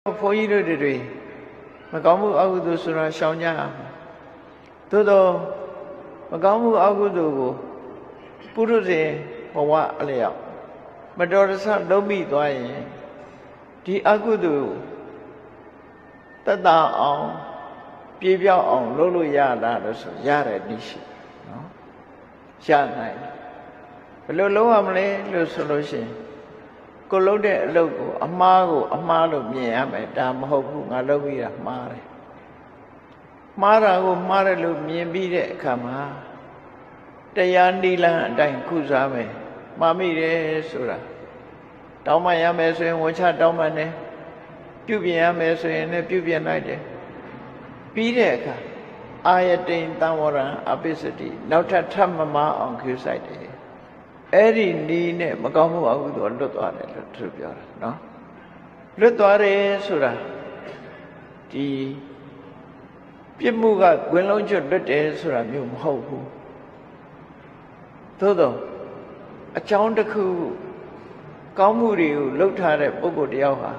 ဘုန်းကြီးတို့တွေမကောင်းမှုအကုသိုလ်ဆိုတာရှောင်ကြရမှာသို့တော့မကောင်းမှုအကုသိုလ်ကိုပုရုဇဉ်ဘဝအလျောက်မတော်တဆလုံးမိသွားရင်ဒီအကုသိုလ်တတ်တာအောင်ပြေပြောက်အောင်လုပ်လို့ရတာလို့ဆိုရတယ်နည်းရှိနော်ရနိုင်တယ်ဘယ်လိုလုပ်ရမလဲလို့ဆိုလို့ရှိရင် ကိုလုပ်တဲ့အလုပ်ကိုအမားကိုအမားလို့မြင်ရမယ်ဒါမဟုတ်ဘူးငါလုပ်ပြီးတာမှားတယ်မှားတာကိုမှားတယ်လို့မြင်ပြီးတဲ့အခါမှာတရားနိလန်းအတိုင်းကုစားမယ်မှားမိတယ်ဆိုတာတောင်းပန်ရမယ်ဆိုရင်ဝန်ချတောင်းပန်တယ်ပြုပြင်ရမယ်ဆိုရင်လည်းပြုပြင်လိုက်တယ်ပြီးတဲ့အခါအာယတိန်တံဝရံအပိစတိနောက်ထပ်ထပ်မမအောင်ခူးဆိုင်တယ် အဲ့ဒီနီးနဲ့မကောင်းမှုအကုသိုလ်လွတ်သွားတယ်လို့သူပြောတာနော်လွတ်သွားတယ်ဆိုတာဒီပြစ်မှုကဂွင်လုံးကျွတ်လွတ်တယ်ဆိုတာမျိုးမဟုတ်ဘူးသို့တော့အကြောင်းတစ်ခုကောင်းမှုတွေကိုလှုပ်ထားတဲ့ပုဂ္ဂိုလ်တယောက်ဟာ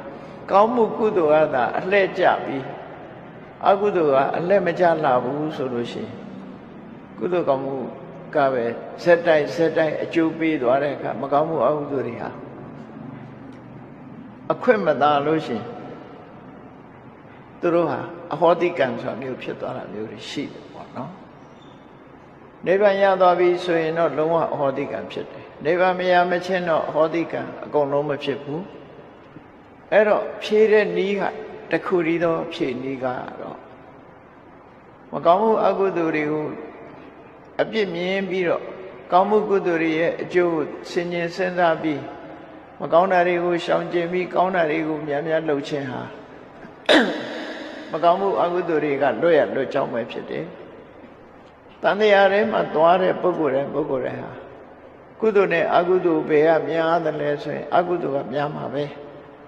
ကောင်းမှုကုသိုလ်ကသာအလှဲ့ကျပြီးအကုသိုလ်ကအလှဲ့မကျလာဘူးဆိုလို့ရှိရင်ကုသိုလ်ကောင်းမှု ကပဲဇက်တိုက်ဇက်တိုက်အကျိုးပေးသွားတဲ့အခါမကောင်းမှုအကုသိုလ်တွေဟာအခွင့်မသာလို့ရှိရင်သူတို့ဟာအဟောတိကံဆိုတာမျိုးဖြစ်သွားတာမျိုးတွေရှိတယ်ပေါ့နော်နိဗ္ဗာန်ရသွားပြီဆိုရင်တော့လုံးဝအဟောတိကံဖြစ်တယ်နိဗ္ဗာန်မရမချင်းတော့အဟောတိကံအကုန်လုံးမဖြစ်ဘူးအဲ့တော့ဖြေတဲ့နီးကတခုတည်းသောဖြေနီးကတော့မကောင်းမှုအကုသိုလ်တွေကို အပြစ်မြင်ပြီးတော့ကောင်းမှုကုသိုလ်တွေရဲ့အကျိုးကိုဆင်ញင်စဉ်းစားပြီးမကောင်းတာတွေကိုရှောင်ကျဉ်ပြီးကောင်းတာတွေကိုများများလုပ်ခြင်းဟာမကောင်းမှုအကုသိုလ်တွေကလွတ်ရလွတ်ကြောင်းပဲဖြစ်တယ်။တန်တရားထဲမှာသွားတဲ့ပုဂ္ဂိုလ်တိုင်းပုဂ္ဂိုလ်တိုင်းဟာကုသိုလ်နဲ့အကုသိုလ်ဘယ်ကများသလဲဆိုရင် အကုသိုလ်ကများမှာပဲ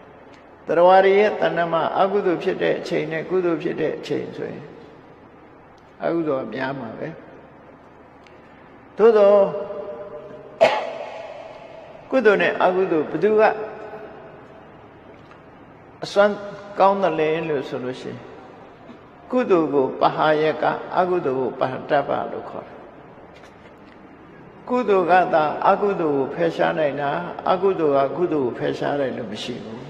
။တရားရရဲ့တဏ္ဍမှာအကုသိုလ်ဖြစ်တဲ့အချိန်နဲ့ကုသိုလ်ဖြစ်တဲ့အချိန်ဆိုရင်အကုသိုလ်ကများမှာပဲ။ သို့တော့ကုသိုလ်နဲ့အကုသိုလ်ဘယ်သူကအစွမ်းကောင်းတယ်လေလို့ဆိုလို့ရှိရင်ကုသိုလ်ကိုပဟာယကအကုသိုလ်ကိုပဟတ္တပလို့ခေါ်တယ်ကုသိုလ်ကသာအကုသိုလ်ကိုဖယ်ရှားနိုင်တာအကုသိုလ်ကကုသိုလ်ကိုဖယ်ရှားတယ်လို့မရှိဘူး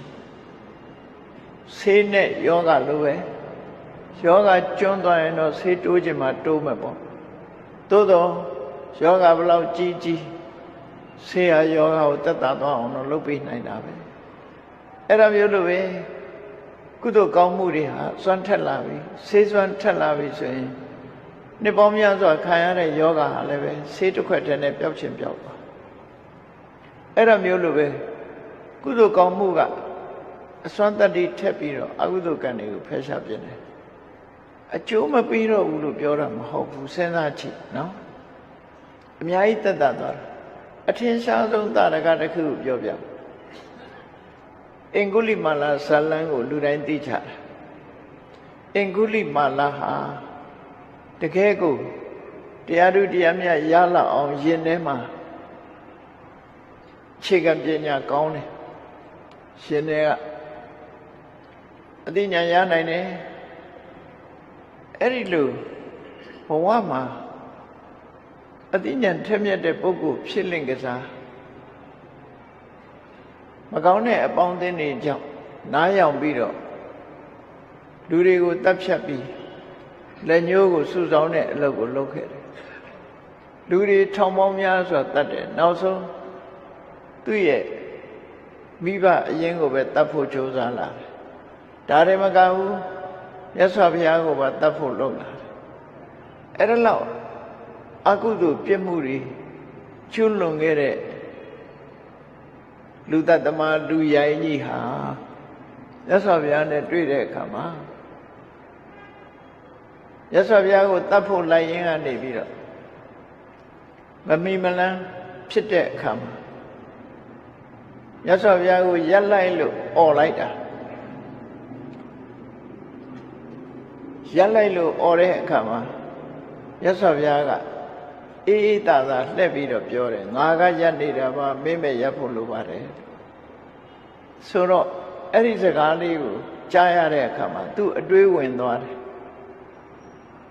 ဆေးနဲ့ယောဂလိုပဲယောဂကျွန်းသွားရင်တော့ဆေးတိုးခြင်းမှာတိုးမယ်ပေါ့သို့တော့ ယောဂဘယ်လောက်ကြီးကြီးဆေးရယောဂကိုတက်တာသွားအောင်တော့လုပ်ပေးနိုင်တာပဲအဲ့ဒါမျိုးလိုပဲကုသိုလ်ကောင်းမှုတွေဟာစွမ်းထက်လာပြီဆေးစွမ်းထက်လာပြီဆိုရင်နှစ်ပေါင်းများစွာခံရတဲ့ယောဂဟာလည်းပဲဆေးတစ်ခွက်တည်းနဲ့ပျောက်ခြင်းပျောက်သွားအဲ့ဒါမျိုးလိုပဲကုသိုလ်ကောင်းမှုကအစွမ်းတတ္တိထက်ပြီးတော့အကုသိုလ်ကံတွေကိုဖယ်ရှားပြတယ်အကျိုးမပြီးတော့ဘူးလို့ပြောတာမဟုတ်ဘူးစဉ်းစားကြည့်နော် အများကြီးတက်တာသွားတာအထင်ရှားဆုံးတာရကတစ်ခုပြောပြအင်္ဂုလိမာလာဇလန်းကိုလူတိုင်းသိကြတယ်အင်္ဂုလိမာလာဟာတကယ်ကိုတရားသူတရားမြတ်ရလောက်အောင်ယင်ထဲမှာခြေကပညာကောင်းတယ်ရှင်တွေကအသိဉာဏ်ရနိုင်တယ်အဲ့ဒီလိုဘဝမှာ အသိဉာဏ်ထက်မြက်တဲ့ပုဂ္ဂိုလ်ဖြစ်လင့်ကစားမကောင်းတဲ့အပေါင်းအသင်းတွေကြောင့်နားယောင်ပြီးတော့လူတွေကိုတပ်ဖြတ်ပြီးလက်ညှိုးကိုစုဆောင်းတဲ့အလုပ်ကိုလုပ်ခဲ့တယ်လူတွေထောင်ပေါင်းများစွာတတ်တယ်နောက်ဆုံးသူ့ရဲ့မိဘအရင်ကိုပဲတတ်ဖို့ကြိုးစားလာတယ်ဒါတွေမကဘူးမြတ်စွာဘုရားကိုပါတတ်ဖို့လုပ်လာတယ်အဲ့ဒါလောက် အကုသိုလ်ပြစ်မှုတွေကျွလွန်ခဲ့တဲ့လူတတ္တမလူရိုင်းကြီးဟာမြတ်စွာဘုရားနဲ့တွေ့တဲ့အခါမှာမြတ်စွာဘုရားကိုတတ်ဖို့လိုက်ရင်းကနေပြီးတော့မမီမလန်းဖြစ်တဲ့အခါမှာမြတ်စွာဘုရားကိုရက်လိုက်လို့អော်လိုက်တာရက်လိုက်လို့អော်တဲ့အခါမှာမြတ်စွာဘုရားက အေးအေးသာသာလှည့်ပြီးတော့ပြောတယ်ငါကရက်နေတာပါမင်းမဲ့ရက်ဖို့လိုပါတယ်ဆိုတော့အဲ့ဒီစကားလေးကိုကြားရတဲ့အခါမှာသူ့အတွေးဝင်သွားတယ်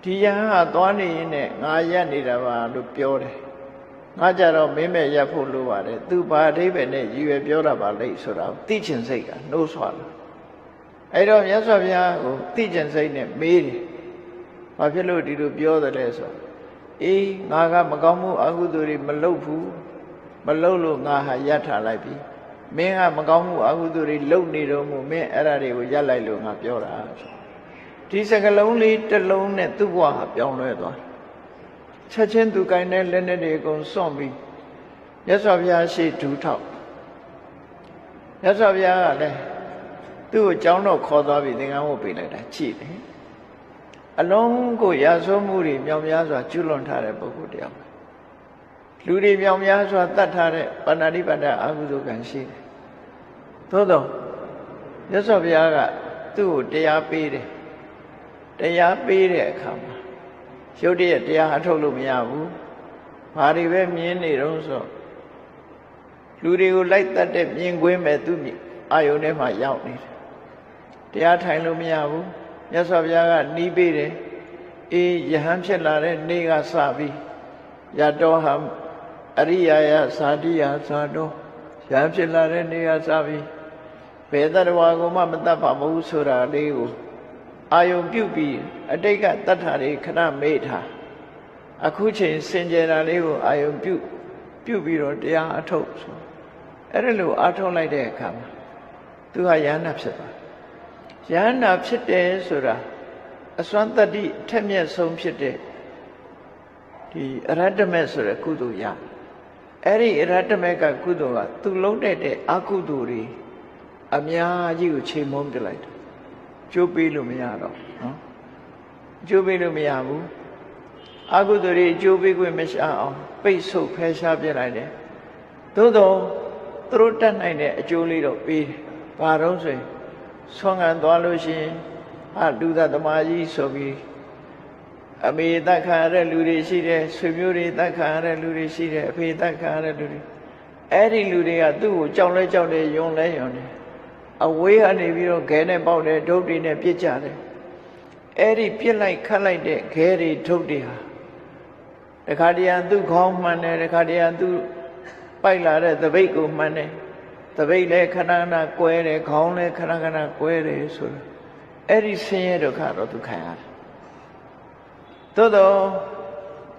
ဒီယဟန်ကသွားနေရင်နဲ့ငါရက်နေတာပါလို့ပြောတယ်ငါကြတော့မင်းမဲ့ရက်ဖို့လိုပါတယ်သူဘာအဓိပ္ပာယ်နဲ့ရည်ရွယ်ပြောတာပါလိမ့်ဆိုတာကိုသိချင်စိတ်ကနှိုးဆွာလာအဲ့တော့မြတ်စွာဘုရားကိုသိချင်စိတ်နဲ့မေးတယ်ဘာဖြစ်လို့ဒီလိုပြောတယ်လဲဆို အေးငါကမကောင်းမှုအကုသိုလ်တွေမလုပ်ဘူးမလုပ်လို့ငါဟာရပ်ထားလိုက်ပြီမင်းကမကောင်းမှုအကုသိုလ်တွေလုပ်နေတော့မို့မင်းအဲ့ဒါတွေကိုရပ်လိုက်လို့ငါပြောတာဆိုဒီစကလုံးလေးတစ်လုံးနဲ့သူ့ဘဝဟာပြောင်းလဲသွားချက်ချင်းသူကိုင်းတဲ့လက်နဲ့တွေအကုန်စွန့်ပြီးမြတ်စွာဘုရားရှိဒူးထောက်မြတ်စွာဘုရားကလည်းသူ့ကိုကြောင်းတော့ခေါ်သွားပြီးသင်္ကန်းဝတ်ပေးလိုက်တာကြည့်တယ် အလုံးကိုရာဇဝမှုတွေမြောင်များစွာကျွလွန်ထားတဲ့ပုဂ္ဂိုလ်တယောက်လူတွေမြောင်များစွာတတ်ထားတဲ့ပါဏာတိပါဒအာဟုဇုကံရှိတယ်သို့တော့မြတ်စွာဘုရားကသူ့ကိုတရားပေးတယ်တရားပေးတဲ့အခါမှာရုပ်တရက်တရားအထုတ်လို့မရဘူးဘာတွေပဲမြင်နေတော့ဆိုလူတွေကိုလိုက်တတ်တဲ့မြင်ကွင်းမဲ့သူအာယုန်ထဲမှာရောက်နေတယ်တရားထိုင်လို့မရဘူး မြတ်စွာဘုရားကနီးပေးတယ်အေးယဟန်ဖြစ်လာတဲ့နေ့ကစပြီးယတောဟံအရိယာယသာတိယသာတောယဟန်ဖြစ်လာတဲ့နေ့ကစပြီးဘယ်တရဝါကိုမှမတတ်ပါဘူးဆိုတာလေးကိုအာယုံပြုတ်ပြီးအတိတ်ကတတ်တာတွေခဏမေ့ထားအခုချိန်စင်ကြယ်တာလေးကိုအာယုံပြုတ်ပြုတ်ပြီးတော့တရားအထုတ်ဆိုအဲ့ဒါလိုအထုတ်လိုက်တဲ့အခါမှာသူဟာယန္နာဖြစ်သွား ယန္နာဖြစ်တယ်ဆိုတာအစွမ်းတတ္တိထက်မြက်ဆုံးဖြစ်တဲ့ဒီအရတ္တမေဆိုတဲ့ကုသိုလ်ရအဲ့ဒီအရတ္တမေကကုသိုလ်ကသူလုံးတဲ့အကုသိုလ်တွေအများကြီးကိုချိန်မုံပြလိုက်တယ်ကျိုးပေးလို့မရတော့နော်ကျိုးပေးလို့မရဘူးအကုသိုလ်တွေကျိုးပေးခွင့်မရှာအောင်ပိတ်ဆို့ဖယ်ရှားပြလိုက်တယ်သို့တော့သူတို့တတ်နိုင်တဲ့အကျိုးလေးတော့ပေးတယ်ဘာတော့ဆိုရင် ဆွမ်းခံသွားလို့ရှိရင်အလူသသမားကြီးဆိုပြီးအမေတက်ခံရတဲ့လူတွေရှိတယ်ဆွေမျိုးတွေတက်ခံရတဲ့လူတွေရှိတယ်အဖေတက်ခံရတဲ့လူတွေအဲ့ဒီလူတွေကသူ့ကိုကြောက်လဲကြောက်တယ်ယုံလဲယုံတယ်အဝေးကနေပြီးတော့ခဲနဲ့ပေါက်တယ်ဒုတ်တွေနဲ့ပြစ်ကြတယ်အဲ့ဒီပြစ်လိုက်ခတ်လိုက်တဲ့ခဲတွေဒုတ်တွေဟာတခါတည်းရသူ့ခေါင်းမှန်တယ်တခါတည်းရသူ့ပိုက်လာတဲ့သပိတ်ကိုမှန်တယ် သပိတ်လည်းခဏခဏကွဲတယ်ခေါင်းလည်းခဏခဏကွဲတယ်ဆိုတော့အဲ့ဒီဆင်းရဲဒုက္ခတော့သူခံရတယ်သို့တော့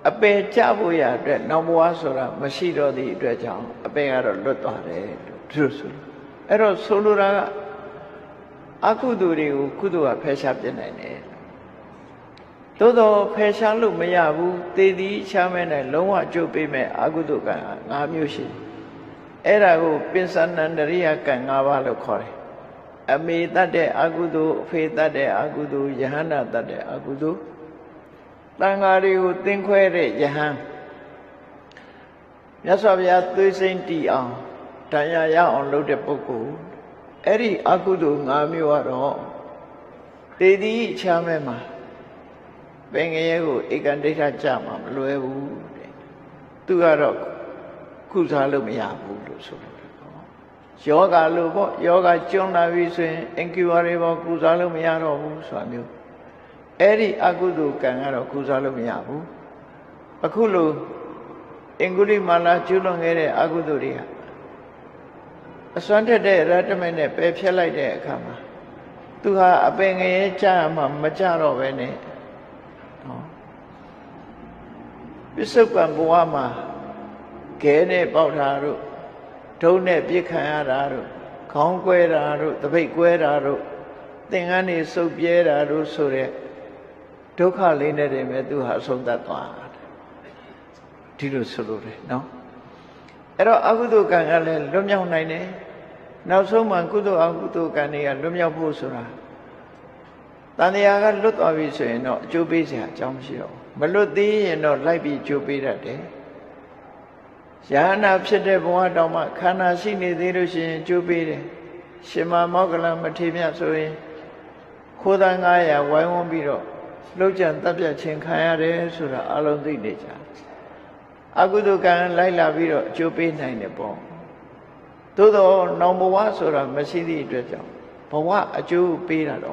အပေကြဖို့ရအတွက်နောက်ဘဝဆိုတာမရှိတော့သည့်အတွက်ကြောင့်အပေကတော့လွတ်သွားတယ်လို့သူတို့ဆိုလို့အဲ့တော့ဆိုလိုတာကအကုသိုလ်တွေကိုကုသိုလ်ကဖယ်ရှားပြနိုင်တယ်သို့တော့ဖယ်ရှားလို့မရဘူးသေသည်ချမ်းမဲ့နဲ့လုံးဝကြုတ်ပေးမဲ့အကုသိုလ်ကံ၅မျိုးရှိတယ် အဲ့ဒါကိုပင်စန္နန္တရိယကံ၅ပါးလို့ခေါ်တယ်အမေတတ်တဲ့အကုသိုလ်အဖေတတ်တဲ့အကုသိုလ်ယဟန္တာတတ်တဲ့အကုသိုလ်တန်ဃာတွေကိုသင်ခွဲတဲ့ယဟန်မြတ်စွာဘုရားသွေးစိမ့်တီအောင်တရားရအောင်လုပ်တဲ့ပုဂ္ဂိုလ်အဲ့ဒီအကုသိုလ်၅မျိုးကတော့တေတိချမ်းမဲ့မှာပင်ငရဲကိုဧကန္တိဋ္ဌကြမှာမလွယ်ဘူးတဲ့သူကတော့ ကုစားလို့မရဘူးလို့ဆိုတယ်ယောဂလို့ပေါ့ယောဂကျွန်းလာပြီဆိုရင်အင်ကျူဝါတွေပေါ့ကုစားလို့မရတော့ဘူးဆိုတာမျိုးအဲ့ဒီအကုသိုလ်ကံကတော့ကုစားလို့မရဘူးအခုလို့အင်္ဂုလိမာလာကျွလွန်ခဲ့တဲ့အကုသိုလ်တွေကအစွမ်းထက်တဲ့ရတ္တမေနဲ့ပယ်ဖြတ်လိုက်တဲ့အခါမှာသူဟာအပင်ငရဲကြာမှမကြတော့ပဲနဲ့နော်ပစ္စုပန်ဘဝမှာ ခဲနဲ့ပေါက်တာတို့ဒုံနဲ့ပြစ်ခံရတာတို့ခေါင်းကွဲတာတို့တပိတ်ကွဲတာတို့သင်္ကန်းနေစုပ်ပြဲတာတို့ဆိုတဲ့ဒုက္ခလေးနဲ့တည်းပဲသူဟာဆုံးသက်သွားတယ်ဒီလိုဆိုလို့တယ်နော်အဲ့တော့အကုသိုလ်ကံကလည်းလွတ်မြောက်နိုင်တယ်နောက်ဆုံးမှကုသိုလ်အကုသိုလ်ကံတွေကလွတ်မြောက်ဖို့ဆိုတာတန်တရားကလွတ်သွားပြီဆိုရင်တော့အကျိုးပေးစရာအကြောင်းမရှိတော့ဘူးမလွတ်သေးရင်တော့လိုက်ပြီးအကျိုးပေးတတ်တယ် ယဟနာဖြစ်တဲ့ဘဝတောင်မှခန္ဓာရှိနေသေးလို့ရှိရင်ကျိုးပေးတယ်ရှင်မမောကလမထေမြတ်ဆိုရင်ခိုးသား900ဝိုင်းဝန်းပြီးတော့လှုပ်ကြံတပ်ပြတ်ခြင်းခံရတယ်ဆိုတာအလုံးသိနေကြအကုသိုလ်ကံလိုက်လာပြီးတော့အကျိုးပေးနိုင်တယ်ပေါ့သို့တော့နောင်ဘဝဆိုတာမရှိသည့်အတွက်ကြောင့်ဘဘဝအကျိုးပေးတာတော့